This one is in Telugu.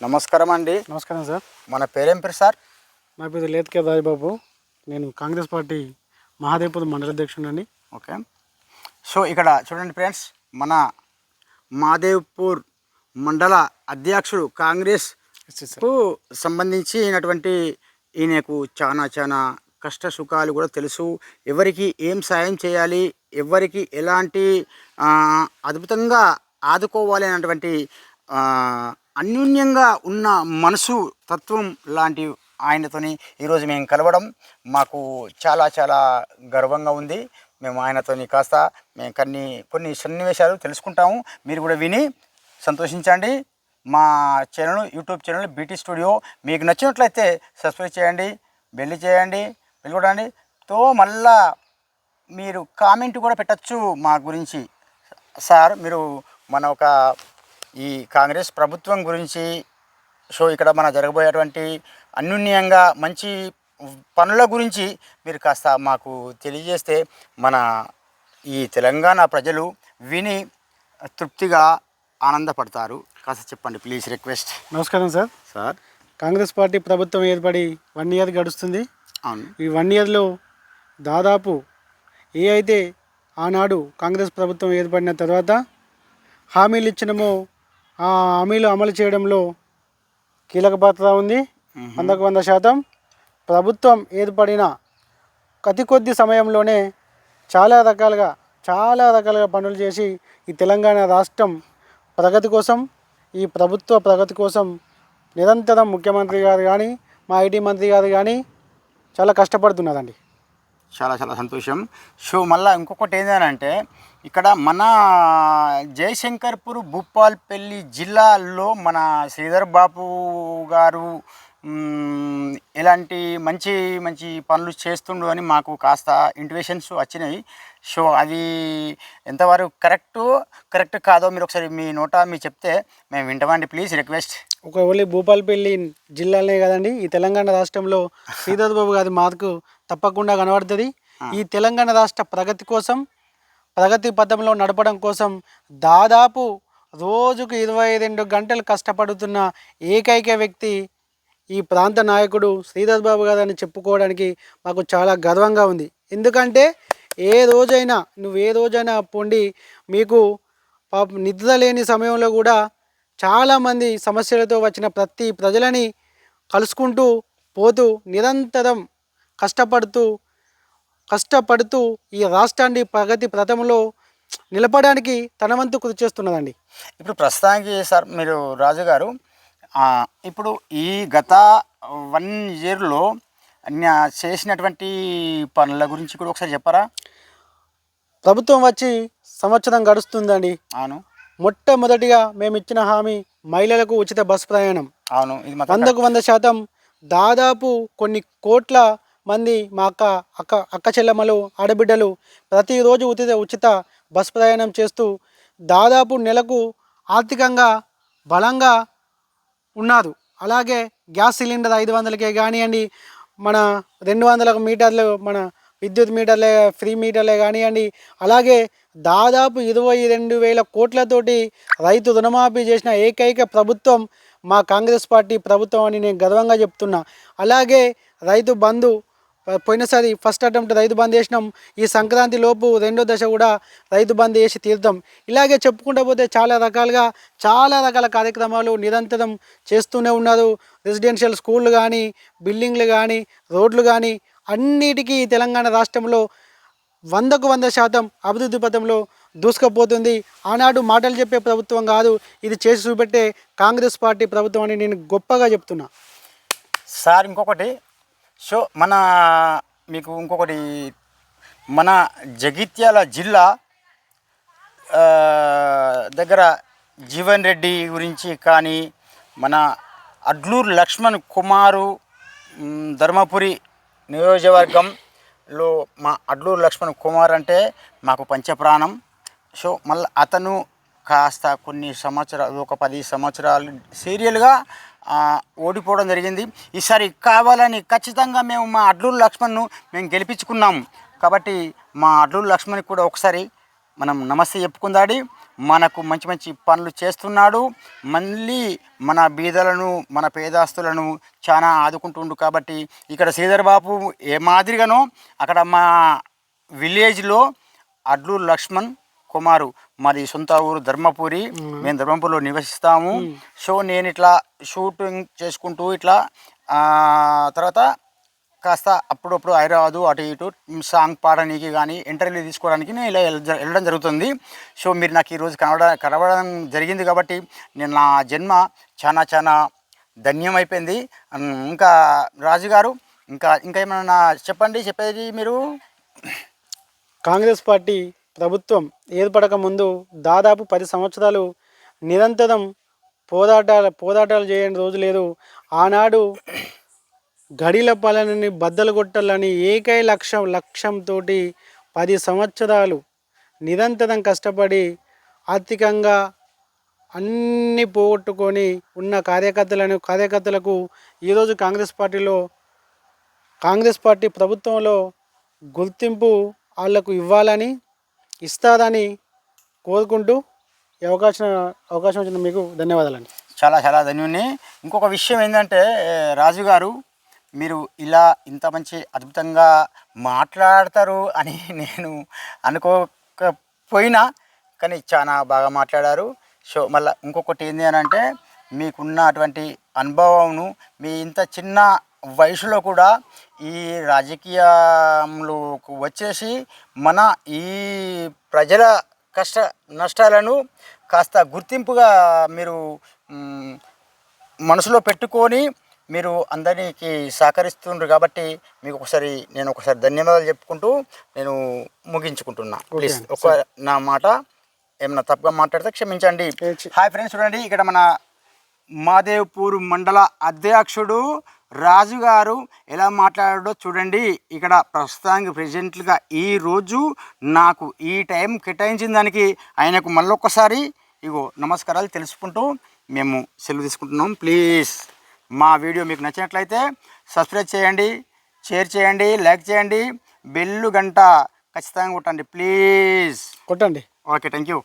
నమస్కారం అండి నమస్కారం సార్. మన పేరేం పేరు సార్? నా పేరు లేత్కే రాజబాబు నేను కాంగ్రెస్ పార్టీ మహాదేవ్పూర్ మండల అధ్యక్షుడు అండి ఓకే. సో ఇక్కడ చూడండి ఫ్రెండ్స్ మన మాదేవ్పూర్ మండల అధ్యక్షుడు కాంగ్రెస్కు సంబంధించినటువంటి ఈయనకు చాలా చాలా కష్ట సుఖాలు కూడా తెలుసు. ఎవరికి ఏం సాయం చేయాలి ఎవరికి ఎలాంటి అద్భుతంగా ఆదుకోవాలి అనేటువంటి అన్యోన్యంగా ఉన్న మనసు తత్వం లాంటి ఆయనతోని ఈరోజు మేము కలవడం మాకు చాలా చాలా గర్వంగా ఉంది. మేము ఆయనతోని కాస్త మేము కొన్ని కొన్ని సన్నివేశాలు తెలుసుకుంటాము. మీరు కూడా విని సంతోషించండి. మా channel YouTube channel BT studio మీకు నచ్చినట్లయితే సబ్స్క్రైబ్ చేయండి బెల్లి చేయండి వెళ్ళి తో మళ్ళా మీరు కామెంట్ కూడా పెట్టచ్చు మా గురించి. సార్ మీరు మన ఒక ఈ కాంగ్రెస్ ప్రభుత్వం గురించి సో ఇక్కడ మన జరగబోయేటువంటి అన్యూన్యంగా మంచి పనుల గురించి మీరు కాస్త మాకు తెలియజేస్తే మన ఈ తెలంగాణ ప్రజలు విని తృప్తిగా ఆనందపడతారు. కాస్త చెప్పండి ప్లీజ్ రిక్వెస్ట్ నమస్కారం సార్. సార్. కాంగ్రెస్ పార్టీ ప్రభుత్వం ఏర్పడి వన్ ఇయర్ గడుస్తుంది. అవును. ఈ వన్ ఇయర్లో దాదాపు ఏ అయితే ఆనాడు కాంగ్రెస్ ప్రభుత్వం ఏర్పడిన తర్వాత హామీలు ఇచ్చినమో ఆ హామీలు అమలు చేయడంలో కీలక పాత్ర ఉంది. వందకు వంద శాతం. ప్రభుత్వం ఏర్పడిన అతి కొద్ది సమయంలోనే చాలా రకాలుగా చాలా రకాలుగా పనులు చేసి ఈ తెలంగాణ రాష్ట్రం ప్రగతి కోసం ఈ ప్రభుత్వ ప్రగతి కోసం నిరంతరం ముఖ్యమంత్రి గారు కానీ మా ఐటీ మంత్రి గారు కానీ చాలా కష్టపడుతున్నదండి చాలా చాలా సంతోషం. సో మళ్ళీ ఇంకొకటి ఏంటంటే ఇక్కడ మన జయశంకర్పూర్ భూపాల్పల్లి జిల్లాలో మన శ్రీధర్ బాబు గారు ఇలాంటి మంచి మంచి పనులు చేస్తుండు అని మాకు కాస్త ఇంటివేషన్స్ వచ్చినాయి. సో అది ఎంతవరకు కరెక్ట్ కరెక్ట్ కాదో మీరు ఒకసారి మీ నోట మీరు చెప్తే మేము వింటామండి. Please request. ఒక ఓన్లీ భూపాలపల్లి జిల్లాలనే కదండి. ఈ తెలంగాణ రాష్ట్రంలో శ్రీధర్ బాబు గారి మార్కు తప్పకుండా కనబడుతుంది. ఈ తెలంగాణ రాష్ట్ర ప్రగతి కోసం ప్రగతి పథంలో నడపడం కోసం దాదాపు రోజుకు ఇరవై రెండు గంటలు కష్టపడుతున్న ఏకైక వ్యక్తి ఈ ప్రాంత నాయకుడు శ్రీధర్ బాబు గారు అని చెప్పుకోవడానికి మాకు చాలా గర్వంగా ఉంది. ఎందుకంటే ఏ రోజైనా నువ్వు ఏ రోజైనా పొండి మీకు పాప నిద్ర లేని సమయంలో కూడా చాలామంది సమస్యలతో వచ్చిన ప్రతి ప్రజలని కలుసుకుంటూ పోతూ నిరంతరం కష్టపడుతూ కష్టపడుతూ ఈ రాష్ట్రాన్ని ప్రగతి ప్రథమలో నిలపడానికి తన వంతు కృషి చేస్తున్నదండి. ఇప్పుడు ప్రస్తుతానికి సార్ మీరు రాజు గారు ఆ, ఇప్పుడు ఈ గత వన్ ఇయర్లో చేసినటువంటి పనుల గురించి కూడా ఒకసారి చెప్పరా? ప్రభుత్వం వచ్చి సంవత్సరం గడుస్తుందండి. అవును. మొట్టమొదటిగా మేము ఇచ్చిన హామీ మహిళలకు ఉచిత బస్ ప్రయాణం. అవును వందకు వంద శాతం దాదాపు కొన్ని కోట్ల మంది మా అక్క అక్క అక్క చెల్లెమ్మలు ఆడబిడ్డలు ప్రతిరోజు ఉచిత ఉచిత బస్ ప్రయాణం చేస్తూ దాదాపు నెలకు ఆర్థికంగా బలంగా ఉన్నారు. అలాగే గ్యాస్ సిలిండర్ ఐదు వందలకే కానివ్వండి మన రెండు వందల మీటర్లు మన విద్యుత్ మీటర్లే ఫ్రీ మీటర్లే కానివ్వండి అలాగే దాదాపు ఇరవై రెండు వేల కోట్లతోటి రైతు రుణమాఫీ చేసిన ఏకైక ప్రభుత్వం మా కాంగ్రెస్ పార్టీ ప్రభుత్వం అని నేను గర్వంగా చెప్తున్నా. అలాగే రైతు బంధు పోయినసారి ఫస్ట్ అటెంప్ట్ రైతు బంద్ చేసినాం. ఈ సంక్రాంతి లోపు రెండో దశ కూడా రైతు బంద్ చేసి తీర్థం ఇలాగే చెప్పుకుంటూ పోతే చాలా రకాలుగా చాలా రకాల కార్యక్రమాలు నిరంతరం చేస్తూనే ఉన్నారు. రెసిడెన్షియల్ స్కూళ్ళు కానీ బిల్డింగ్లు కానీ రోడ్లు కానీ అన్నిటికీ తెలంగాణ రాష్ట్రంలో వందకు వంద శాతం అభివృద్ధి పథంలో దూసుకుపోతుంది. ఆనాడు మాటలు చెప్పే ప్రభుత్వం కాదు ఇది చేసి చూపెట్టే కాంగ్రెస్ పార్టీ ప్రభుత్వం అని నేను గొప్పగా చెప్తున్నా. సార్ ఇంకొకటి సో మన మీకు ఇంకొకటి మన జగిత్యాల జిల్లా దగ్గర జీవన్ రెడ్డి గురించి కానీ మన అడ్లూరు లక్ష్మణ్ కుమారు ధర్మపురి నియోజకవర్గంలో మా అడ్లూరు లక్ష్మణ్ కుమార్ అంటే మాకు పంచప్రాణం. సో మళ్ళీ అతను కాస్త కొన్ని సంవత్సరాలు ఒక పది సంవత్సరాలు సీరియల్గా ఓడిపోవడం జరిగింది. ఈసారి కావాలని ఖచ్చితంగా మేము మా అడ్లూరు లక్ష్మణ్ను మేము గెలిపించుకున్నాము కాబట్టి మా అడ్లూరు లక్ష్మణ్కి కూడా ఒకసారి మనం నమస్తే చెప్పుకుందాడి మనకు మంచి మంచి పనులు చేస్తున్నాడు. మళ్ళీ మన బీదలను మన పేదాస్తులను చాలా ఆదుకుంటుండు కాబట్టి ఇక్కడ శ్రీధర్ బాబు ఏ మాదిరిగానో అక్కడ మా విలేజ్లో అడ్లు లక్ష్మణ్ కుమారు మాది సొంత ఊరు ధర్మపురి. మేము. ధర్మపురిలో నివసిస్తాము. సో నేను ఇట్లా షూటింగ్ చేసుకుంటూ ఇట్లా తర్వాత కాస్త అప్పుడప్పుడు హైదరాబాదు అటు ఇటు సాంగ్ పాడడానికి కానీ ఇంటర్వ్యూ తీసుకోవడానికి నేను ఇలా వెళ్ళడం జరుగుతుంది. సో మీరు నాకు ఈరోజు కనబడ కనబడడం జరిగింది కాబట్టి నేను నా జన్మ చాలా చాలా ధన్యమైపోయింది. ఇంకా రాజు గారు ఇంకా ఇంకా ఏమైనా చెప్పండి చెప్పేది మీరు? కాంగ్రెస్ పార్టీ ప్రభుత్వం ఏర్పడక ముందు దాదాపు పది సంవత్సరాలు నిరంతరం పోరాటాలు పోరాటాలు చేయని రోజు లేదు. ఆనాడు గడిల పాలనని బద్దలు కొట్టాలని ఏకై లక్ష్యం లక్ష్యంతో పది సంవత్సరాలు నిరంతరం కష్టపడి ఆర్థికంగా అన్ని పోగొట్టుకొని ఉన్న కార్యకర్తలను కార్యకర్తలకు ఈరోజు కాంగ్రెస్ పార్టీలో కాంగ్రెస్ పార్టీ ప్రభుత్వంలో గుర్తింపు వాళ్ళకు ఇవ్వాలని ఇస్తారని కోరుకుంటూ ఈ అవకాశం అవకాశం వచ్చిన మీకు ధన్యవాదాలండి. చాలా చాలా ధన్యుని ఇంకొక విషయం ఏంటంటే రాజు గారు మీరు ఇలా ఇంత మంచి అద్భుతంగా మాట్లాడతారు అని నేను అనుకోకపోయినా కానీ చాలా బాగా మాట్లాడారు. సో మళ్ళీ ఇంకొకటి ఏంటి అని అంటే మీకున్నటువంటి అనుభవంను మీ ఇంత చిన్న వయసులో కూడా ఈ రాజకీయంలోకి వచ్చేసి మన ఈ ప్రజల కష్ట నష్టాలను కాస్త గుర్తింపుగా మీరు మనసులో పెట్టుకొని మీరు అందరికి సహకరిస్తుండ్రు కాబట్టి మీకు ఒకసారి నేను ఒకసారి ధన్యవాదాలు చెప్పుకుంటూ నేను ముగించుకుంటున్నా. ప్లీజ్ ఒక నా మాట ఏమన్నా తప్పుగా మాట్లాడితే క్షమించండి. హాయ్ ఫ్రెండ్స్ చూడండి ఇక్కడ మన మాదేవ్పూర్ మండల అధ్యక్షుడు రాజు గారు ఎలా మాట్లాడాడో చూడండి. ఇక్కడ ప్రస్తుతానికి ప్రెసిడెంట్గా ఈ రోజు నాకు ఈ టైం కేటాయించిన దానికి ఆయనకు మళ్ళొక్కసారి ఇగో నమస్కారాలు తెలుసుకుంటూ మేము సెలవు తీసుకుంటున్నాం. ప్లీజ్ మా వీడియో మీకు నచ్చినట్లయితే సబ్స్క్రైబ్ చేయండి షేర్ చేయండి లైక్ చేయండి. బెల్లు గంట ఖచ్చితంగా కొట్టండి ప్లీజ్. కొట్టండి. Okay thank you